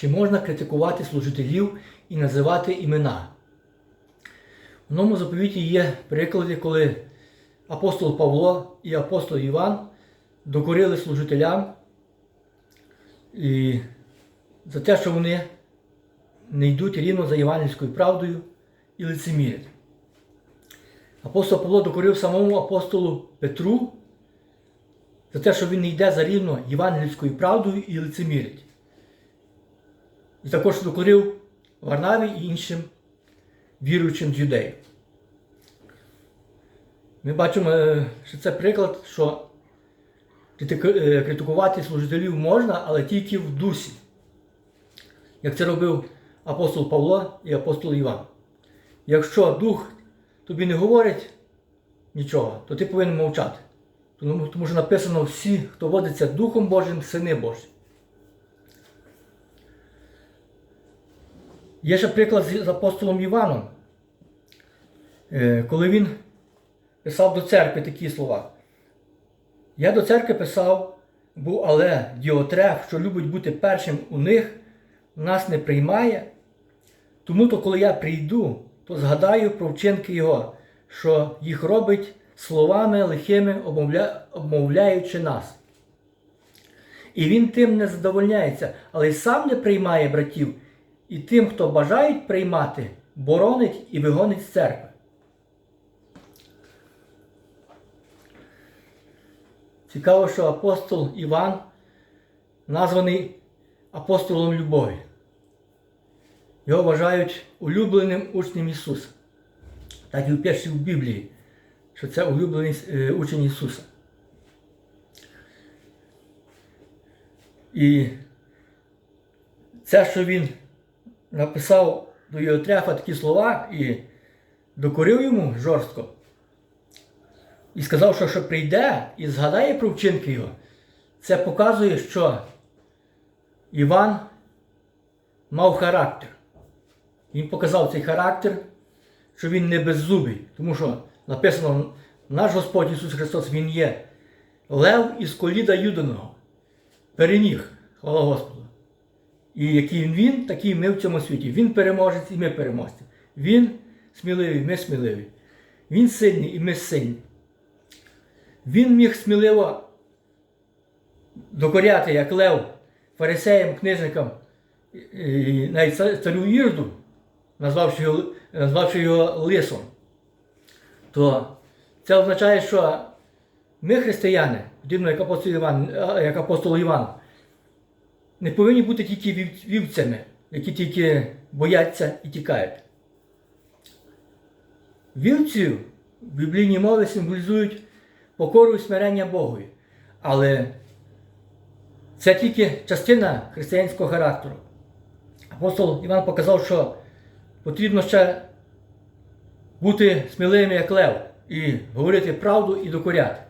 чи можна критикувати служителів і називати імена. В новому заповіті є приклади, коли апостол Павло і апостол Іван докорили служителям і за те, що вони не йдуть рівно за євангельською правдою і лицемірять. Апостол Павло докорив самому апостолу Петру за те, що він не йде за рівно євангельською правдою і лицемірить. І також докорив Варнаві і іншим віруючим з юдеїв. Ми бачимо, е, що це приклад, що е, критикувати служителів можна, але тільки в дусі. Як це робив апостол Павло і апостол Іван. Якщо дух тобі не говорить нічого, то ти повинен мовчати. Тому що написано всі, хто водиться Духом Божим, сини Божі. Є ще приклад з апостолом Іваном, Е, коли він писав до церкви такі слова. Я до церкви писав, був але Діотреф, що любить бути першим у них, нас не приймає. Тому то, коли я прийду, то згадаю про вчинки його, що їх робить словами лихими, обмовля... обмовляючи нас. І він тим не задовольняється, але й сам не приймає братів, і тим, хто бажають приймати, боронить і вигонить з церкви. Цікаво, що апостол Іван названий апостолом любові. Його вважають улюбленим учнем Ісуса. Так і впише в Біблії, що це улюблений е, учень Ісуса. І це, що він написав до Йотрефа такі слова і докорив йому жорстко, і сказав, що що прийде і згадає про вчинки його, це показує, що Іван мав характер. Він показав цей характер, що він не беззубий, тому що написано, наш Господь Ісус Христос, Він є лев із коліда Юданого. Переміг, хвала Господу. І який він, такий ми в цьому світі. Він переможець і ми переможці. Він сміливий, ми сміливі. Він сильний і ми сильні. Він міг сміливо докоряти, як лев, фарисеям, книжникам, і навіть царю Ірду, назвавши його, назвавши його лисом. То це означає, що ми, християни, подібно як апостол Іван, як апостол Іван, не повинні бути тільки вівцями, які тільки бояться і тікають. Вівці в біблійній мові символізують покору і смирення Богові. Але це тільки частина християнського характеру. Апостол Іван показав, що потрібно ще бути сміливим як лев і говорити правду і докоряти,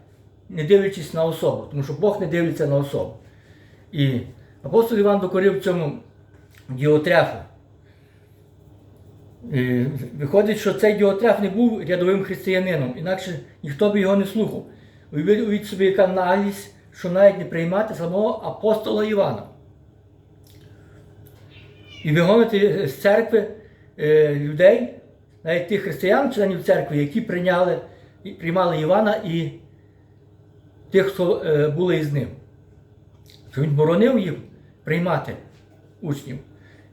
не дивлячись на особу, тому що Бог не дивиться на особу. І апостол Іван докорив цьому діотрефу. Виходить, що цей діотреф не був рядовим християнином, інакше ніхто би його не слухав. Уявіть собі, яка наглість, що навіть не приймати самого апостола Івана. І вигонити з церкви е, людей, навіть тих християн, членів церкви, які прийняли, приймали Івана і тих, хто е, були із ним. Він боронив їх приймати учнів.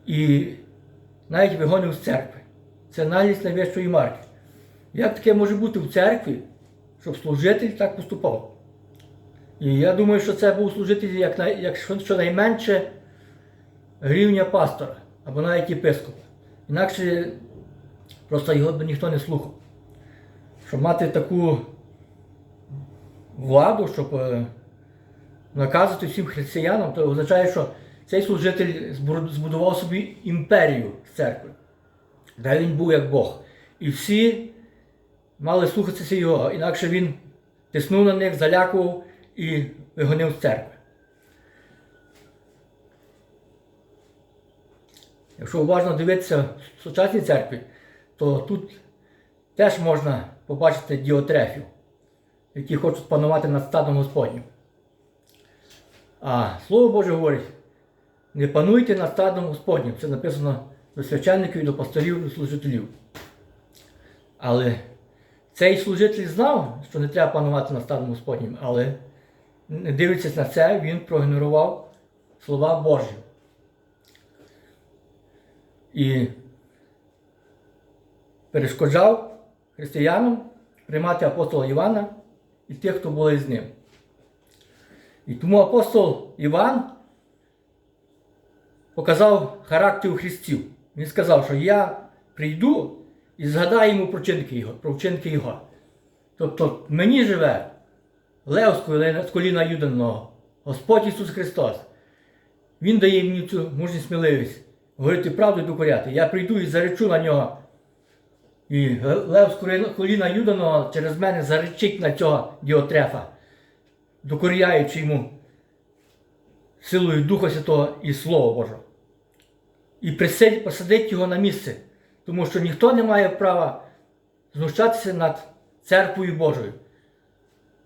І навіть вигонив з церкви. Це наглість найвищої марки. Як таке може бути в церкві, щоб служитель так поступав? І я думаю, що це був служитель як, як щонайменше рівня пастора або навіть єпископа. Інакше просто його б ніхто не слухав. Щоб мати таку владу, щоб е, наказувати всім християнам, то означає, що цей служитель збудував собі імперію з церкви, де він був як Бог. І всі мали слухатися його, інакше він тиснув на них, залякував і вигонив з церкви. Якщо уважно дивитися в сучасній церкві, то тут теж можна побачити діотрефів, які хочуть панувати над стадом Господнім. А Слово Боже говорить, не пануйте над стадом Господнім. Це написано до священників, і до пасторів і служителів. Але цей служитель знав, що не треба панувати над стадом Господнім, але не дивлячись на це, він проігнорував слова Божі. І перешкоджав християнам приймати апостола Івана і тих, хто були з ним. І тому апостол Іван показав характер христів. Він сказав, що я прийду і згадаю йому про вчинки його, про вчинки його. Тобто мені живе Лев з коліна- Юданого, Господь Ісус Христос. Він дає мені цю мужність сміливість говорити правду і докоряти. Я прийду і заречу на нього. І Лев з коліна Юданого через мене заречить на цього діотрефа, докоряючи йому силою Духа Святого і Слова Божого. І посадить його на місце, тому що ніхто не має права знущатися над церквою Божою.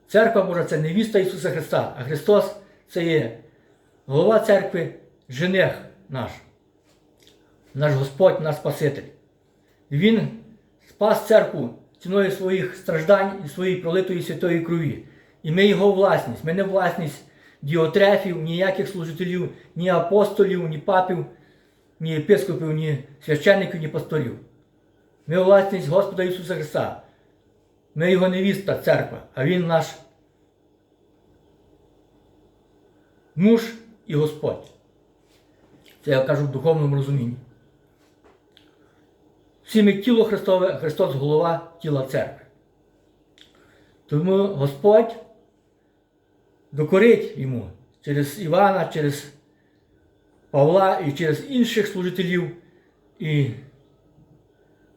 Церква Божа це невіста Ісуса Христа, а Христос це є голова церкви, жених наш, наш Господь, наш Спаситель. Він спас церкву ціною своїх страждань і своєї пролитої святої крові. І ми його власність. Ми не власність діотрефів, ніяких служителів, ні апостолів, ні папів, ні єпископів, ні священників, ні пасторів. Ми власність Господа Ісуса Христа. Ми його невіста, церква, а Він наш муж і Господь. Це я кажу в духовному розумінні. Всі ми тіло Христове, Христос голова тіла церкви. Тому Господь докорить йому через Івана, через Павла і через інших служителів. І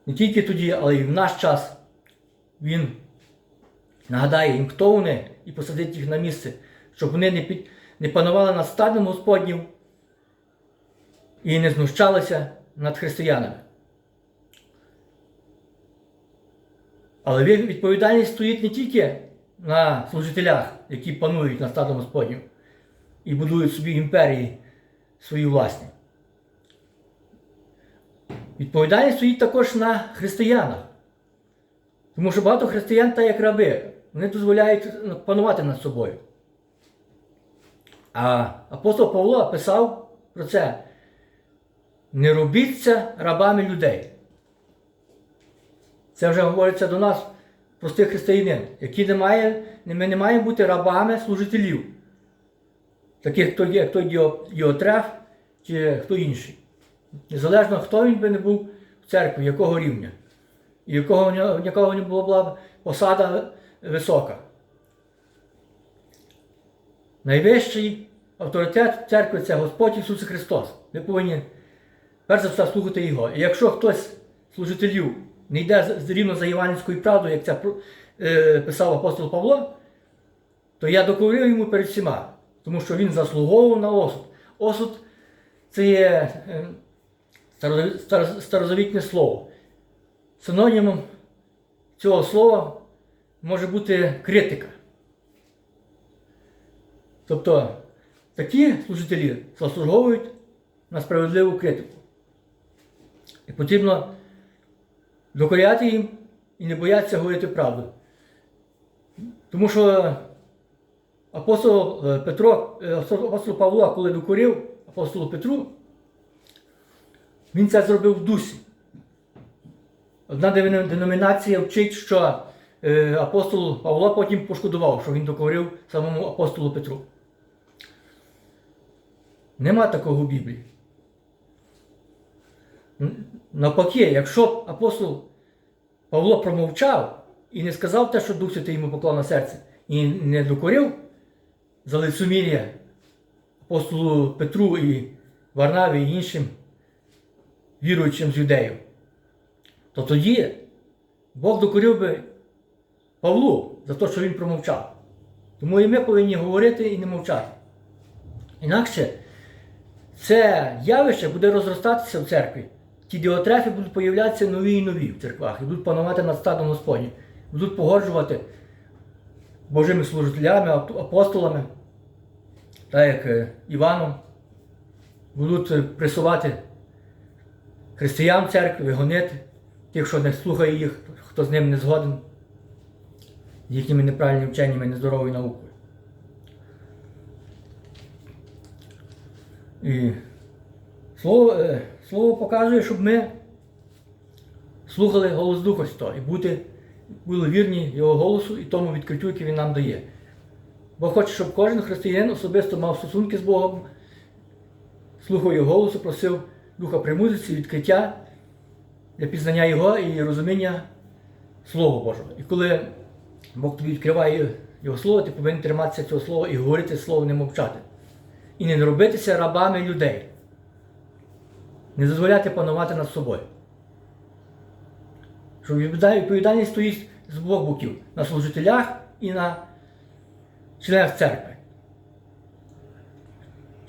не тільки тоді, але й в наш час він нагадає їм, хто вони, і посадить їх на місце, щоб вони не, під, не панували над стадом Господнім і не знущалися над християнами. Але відповідальність стоїть не тільки на служителях, які панують над стадом Господнім і будують собі імперії свої власні. Відповідальність стоїть також на християнах. Тому що багато християн, так як раби, вони дозволяють панувати над собою. А апостол Павло писав про це: не робіться рабами людей. Це вже говориться до нас, простих християнин, які не має, ми не маємо бути рабами служителів, таких, хто є, хто його чи хто інший. Незалежно, хто він би не був в церкві, якого рівня, і якого якого не була посада висока. Найвищий авторитет церкви це Господь Ісус Христос. Ми повинні перш за все слухати Його. І якщо хтось служителів не йде рівно за євангельською правдою, як це писав апостол Павло, то я доковрив йому перед всіма, тому що він заслуговував на осуд. Осуд це є е, старозаві- стар- старозавітне слово. Синонімом цього слова може бути критика. Тобто такі служителі заслуговують на справедливу критику. І потрібно докоряти їм і не боятися говорити правду. Тому що апостол е, Петро, е, апостол Павло, коли докорив апостолу Петру, він це зробив в дусі. Одна деномінація вчить, що е, апостол Павло потім пошкодував, що він докорив самому апостолу Петру. Нема такого в Біблії. Навпаки, якщо б апостол Павло промовчав і не сказав те, що Дух Святий йому поклав на серце, і не докорив за лицемір'я апостолу Петру і Варнаві і іншим віруючим з юдеїв, то тоді Бог докорив би Павлу за те, що він промовчав. Тому і ми повинні говорити і не мовчати. Інакше це явище буде розростатися в церкві. Ті діотрефи будуть появлятися нові і нові в церквах і будуть панувати над стадом Господнім, будуть погоджувати Божими служителями, апостолами, так як е, Іваном. будуть е, пресувати християн церкви, гонити тих, що не слухає їх, хто з ним не згоден, з їхніми неправильними вченнями, нездоровою наукою. І слово, е, слово показує, щоб ми слухали голос Духа Святого і бути, були вірні Його голосу і тому відкриттю, яке Він нам дає. Бо хоче, щоб кожен християнин особисто мав стосунки з Богом, слухав Його голосу, просив Духа премудрості, відкриття для пізнання Його і розуміння Слова Божого. І коли Бог тобі відкриває Його Слово, ти повинен триматися цього слова і говорити слово, не мовчати. І не робитися рабами людей. Не дозволяти панувати над собою. Відповіда- відповідальність стоїть з двох боків на служителях і на членах церкви.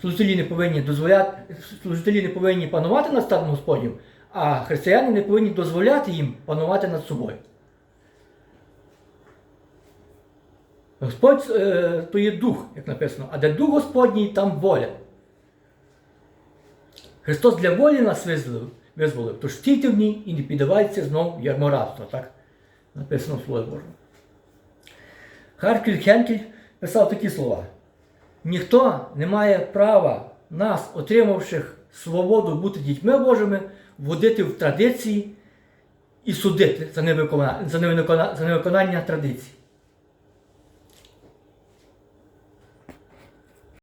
Служителі не повинні дозволяти, служителі не повинні панувати над станом Господнім, а християни не повинні дозволяти їм панувати над собою. Господь е, то є дух, як написано, а де дух Господній, там воля. Христос для волі нас визволив, визволив, тож стійте в ній і не піддавайтеся знову в ярмо. Так написано в Слові Божому. Харкель Хенкель писав такі слова. Ніхто не має права нас, отримавших свободу бути дітьми Божими, вводити в традиції і судити за невиконання, за невиконання традицій.